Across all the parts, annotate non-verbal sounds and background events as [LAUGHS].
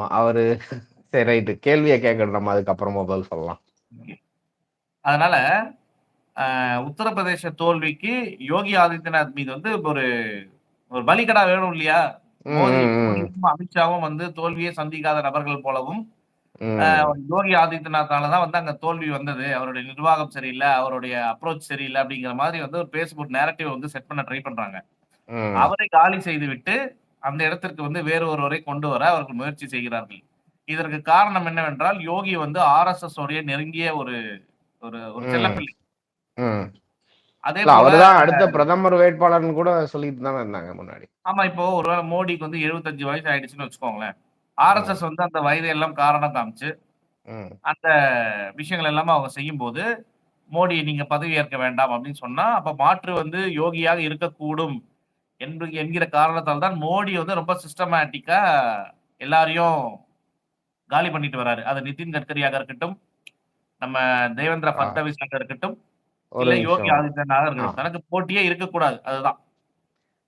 ஆமா. அவரு சரி ரைட்டு. கேள்விய கேட்கட்டும். நம்ம அதுக்கப்புறமா பதில் சொல்லலாம். அதனால, உத்தரப்பிரதேச தோல்விக்கு யோகி ஆதித்யநாத் மீது வந்து ஒரு ஒரு பலிகடா வேணும் இல்லையா? அமித்ஷாவும் வந்து தோல்வியே சந்திக்காத நபர்கள் போலவும். யோகி ஆதித்யநாத்தால தான் வந்து அங்க தோல்வி வந்தது. அவருடைய நிர்வாகம் சரியில்ல, அவருடைய அப்ரோச் சரியில்ல அப்படிங்கிற மாரி வந்து ஒரு பேஸ்புக் நேரேட்டிவ் வந்து செட் பண்ண ட்ரை பண்றாங்க. அவரை காலி செய்துவிட்டு, அந்த இடத்திற்கு வந்து வேறு ஒருவரை கொண்டு வர அவர்கள் முயற்சி செய்கிறார்கள். இதற்கு காரணம் என்னவென்றால், யோகி வந்து ஆர்எஸ்எஸ் உடைய நெருங்கிய ஒரு ஒரு ஒரு. செல்லப்பிள்ளை. அதே இல்ல போல அவரு தான் அடுத்த பிரதமர் வேட்பாளர்ன்னு கூட சொல்லிட்டு தானே இருந்தாங்க முன்னாடி. ஆமா. இப்போ ஒரு வேள மோடிக்கு வந்து 75 வயசு ஆயிடுச்சுன்னு வச்சுக்கோங்களேன். ம். ஆர்எஸ்எஸ் வந்து அந்த வயதை எல்லாம் காரணம் காமிச்சு. அந்த விஷயங்கள் எல்லாமே அவங்க செய்யும்போது, மோடி நீங்க பதவி ஏற்க வேண்டாம் அப்படின்னு சொன்னா, அப்ப மாற்று வந்து யோகியாக இருக்கக்கூடும் என்று என்கிற காரணத்தால் தான் மோடி வந்து ரொம்ப சிஸ்டமேட்டிக்கா எல்லாரையும் காலி பண்ணிட்டு வராரு. அது நிதின் கட்கரியாக இருக்கட்டும், நம்ம தேவேந்திர ஆ. ஃபட்னவிஸாக இருக்கட்டும், இல்ல யோகி நிமிஷம். ஆதித்யநாதாக ஆ. இருக்கட்டும். தனக்கு போட்டியே இருக்கக்கூடாது. அதுதான்.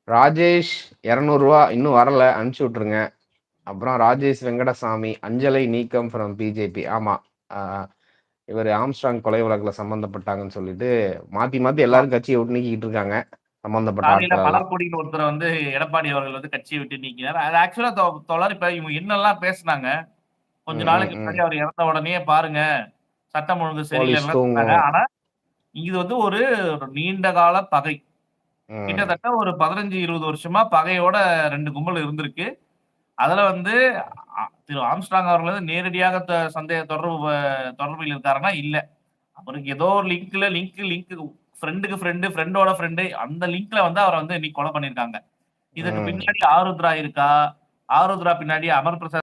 ராஜேஷ் ரூ. 200 இன்னும் வரல. அனுப்பிச்சு விட்டுருங்க. அப்புறம் ராஜேஷ் வெங்கடசாமி, அஞ்சலை நீக்கம் ஃப்ரம் பிஜேபி. ஆமா. இவரு ஆம்ஸ்ட்ராங் கொலை வழக்குல சம்பந்தப்பட்டாங்கன்னு சொல்லிட்டு, மாத்தி மாத்தி. எல்லாரும் கட்சிய விட்டு நீக்கிட்டு இருக்காங்க. சம்பந்தப்பட்ட. மலர்கொடின்னு ஒருத்தர வந்து எடப்பாடி அவர்கள் வந்து கட்சிய விட்டு நீக்கினார். அது ஆக்சுவலா தொ தோழர் இப்ப இவங்க என்னெல்லாம் பேசுனாங்க, கொஞ்ச நாளைக்கு. முன்னாடி அவர் இறந்த உடனேயே பாருங்க, சட்டம் ஒழுங்கு. தூங்கும். ஆனா, இது வந்து ஒரு நீண்ட கால பகை. கிட்டத்தட்ட ஒரு 15, 20 வருஷமா பகையோட 2 கும்பல் இருந்திருக்கு. அதுல வந்து திரு ஆம்ஸ்ட்ராங் அவர்கள் வந்து நேரடியாக சந்தேக தொடர்பு தொடர்பில் இருக்காருன்னா இல்ல. அவருக்கு ஏதோ ஒரு லிங்க்ல லிங்க் லிங்க் ஃப்ரெண்டுக்கு ஃப்ரெண்ட், ஃப்ரெண்டோட ஃப்ரெண்ட் அந்த லிங்க்ல வந்து அவர வந்து இன்னைக்கு கொலை பண்ணியிருக்காங்க. இதுக்கு. பின்னாடி ஆருத்ரா இருக்கா? ஆருத்ரா பின்னாடி அமர் பிரசாத்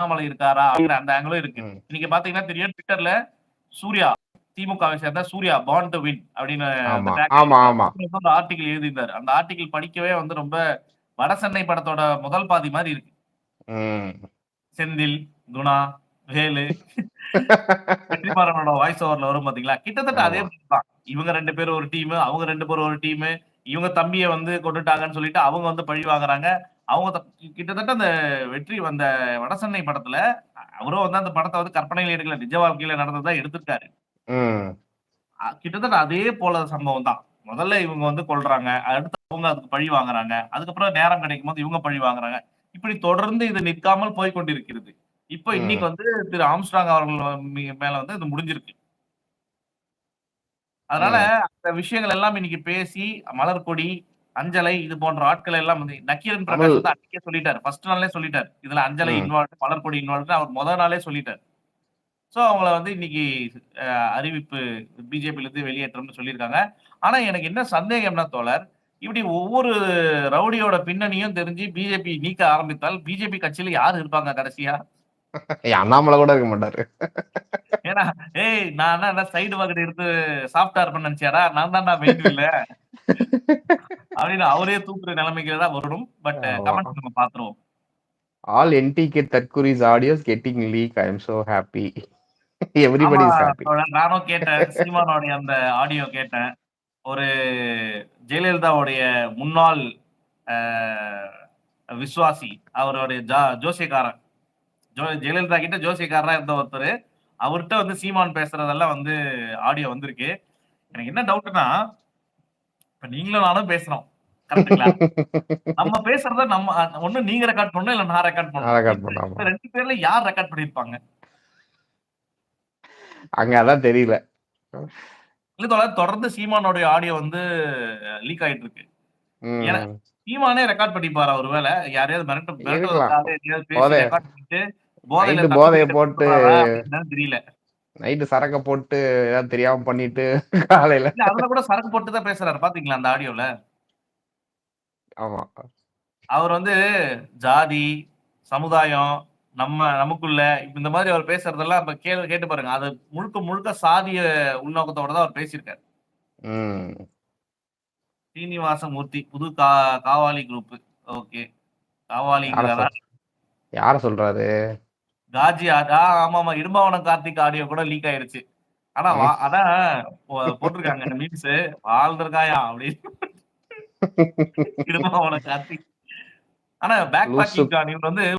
அண்ணாமலை இருக்காரா? அப்படிங்கிற அந்த ஆங்கிளும் இருக்கு. இன்னைக்கு பார்த்தீங்கன்னா தெரியும் ட்விட்டர்ல சூர்யா, திமுகவை சேர்ந்த சூர்யா பார்ன் டூ வின் அப்படின்னு ஆர்டிகிள் எழுதியிருந்தாரு. அந்த ஆர்டிகிள் படிக்கவே வந்து ரொம்ப வடசென்னை படத்தோட முதல் பாதி மாரி இருக்கு. செந்தில், குணா, வேலு, வெற்றிமாறனோட வாய்ஸ் ஓவர்ல வரும் பார்த்தீங்களா? கிட்டத்தட்ட அதே தான். இவங்க 2 பேரும் ஒரு டீமு, அவங்க 2 பேரும் ஒரு டீமு. இவங்க தம்பிய வந்து கொன்னுட்டாங்கன்னு சொல்லிட்டு அவங்க வந்து பழி வாங்குறாங்க. அவங்க கிட்டத்தட்ட அந்த வெற்றி அந்த வடசென்னை படத்துல அவரும் வந்து அந்த படத்த வந்து கற்பனையில எடுக்கல. நிஜ வாழ்க்கையில நடந்தத எடுத்திருக்காரு. கிட்டத்தட்ட அதே போல சம்பவம் தான். முதல்ல இவங்க வந்து கொல்றாங்க. அடுத்து அவங்க அதுக்கு பழி வாங்குறாங்க. அதுக்கப்புறம் நேரம் கிடைக்கும்போது இவங்க பழி வாங்குறாங்க. இப்படி தொடர்ந்து இது நிற்காமல் போய்க் கொண்டிருக்கிறது. இப்ப இன்னைக்கு. வந்து திரு ஆம்ஸ்ட்ராங் அவர்கள் மேல வந்து இது முடிஞ்சிருக்கு. அதனால. அந்த விஷயங்கள் எல்லாம் இன்னைக்கு பேசி, மலர்கொடி, அஞ்சலை இது போன்ற ஆட்கள் எல்லாம் வந்து நக்கீரன் பிரகாஷ் வந்து அன்னைக்கே சொல்லிட்டாரு. ஃபர்ஸ்ட் நாளே சொல்லிட்டாரு. இதுல அஞ்சலை ம். இன்வால்வ்ட், மலர்கொடி இன்வால்வ்ட்ன்னு அவர் மொத நாளே சொல்லிட்டாரு. சோ அவங்கள வந்து இன்னைக்கு அறிவிப்பு பிஜேபில இருந்து வெளியேற்றம்னு சொல்லியிருக்காங்க. ஆனா எனக்கு என்ன சந்தேகம்னா தோழர், இப்படி ஒவ்வொரு ரவுடியோட பின்னணியும் தெரிஞ்சு பிஜேபி நீக்க ஆரம்பித்தால், பிஜேபி கட்சியில யார் இருப்பாங்க கடைசியா? அண்ணாமலை கூட இருக்க மாட்டாரு. ஏன்னா, "ஏய் நான் என்ன சைடு பாக்கெட் எடுத்து சாஃப்ட்டா இருப்பேன்னு நெனச்சியாடா? நான் தான்டா மெயின் வில்ல." அப்படின்னு அவரே தூக்குற நிலைமைக்கு தான் வரணும். பட் ஆமா. கமெண்ட்ஸ் நம்ம பார்த்துருவோம். All NTK தற்குறிஸ் audios getting leak. I am so happy. Everybody is happy. நானும் கேட்டேன். சீமானுடைய அந்த ஆடியோ கேட்டேன். ஒரு ஜெயலலிதாவுடைய முன்னாள் அ விசுவாசி. அவருடைய ஜோசியக்காரன். ஜோ ஜெயலலிதா கிட்ட ஜோசியக்காரரா இருந்த ஒருத்தரு. அவர்ட்ட வந்து சீமான் பேசுறதெல்லாம் வந்து ஆடியோ வந்திருக்கு. எனக்கு என்ன டவுட்ன்னா, இப்ப நீங்களும் நானும் பேசுறோம். நம்ம பேசுறத நம்ம ஒண்ணு நீங்க ரெக்கார்ட் பண்ணணும், இல்ல நான் ரெக்கார்ட். இந்த 2 பேர்ல யார் ரெக்கார்ட் பண்ணியிருப்பாங்க? அங்க அதான் தெரியல. இல்ல தொடர்ந்து சீமானுடைய ஆடியோ வந்து லீக் ஆயிட்டு இருக்கு. சீமானே ரெக்கார்ட் பண்ணிப்பாரா ஒரு வேள? யாரையாவது மிரட்ட போதை ரெக்கார்ட் பண்ணிட்டு, போதையில போதைய போட்டு தெரியல. நைட்டு சரக்க போட்டு ஏதாவது தெரியாம பண்ணிட்டு [LAUGHS] காலையில அதுல கூட சரக்கு போட்டு தான் பேசுறாரு. பார்த்தீங்களா அந்த ஆடியோல? ஆமா. அவர் வந்து ஜாதி, சமுதாயம், நம்ம நமக்குள்ள இந்த மாரி அவர் பேசுறதெல்லாம் இப்ப கே கேட்டு பாருங்க. அது முழுக்க முழுக்க சாதிய உள்நோக்கத்தோட தான் அவர் பேசியிருக்காரு. ம். ஸ்ரீனிவாசமூர்த்தி புது கா காவாலி குரூப். ஓகே. சொல் யார சொல்றாரு? காஜி ஆ ஆமாமா. இடும்பாவனம் கார்த்திக் ஆடியோ கூட லீக் ஆயிருச்சு. ஆனா. அதான் போட்டுருக்காங்க இந்த மீம்ஸ் வாழ்ந்திருக்காயா அப்படின்னு. [LAUGHS] இடும்பாவனம் கார்த்திக். ஆனா பேக் பேக்கிங் வந்து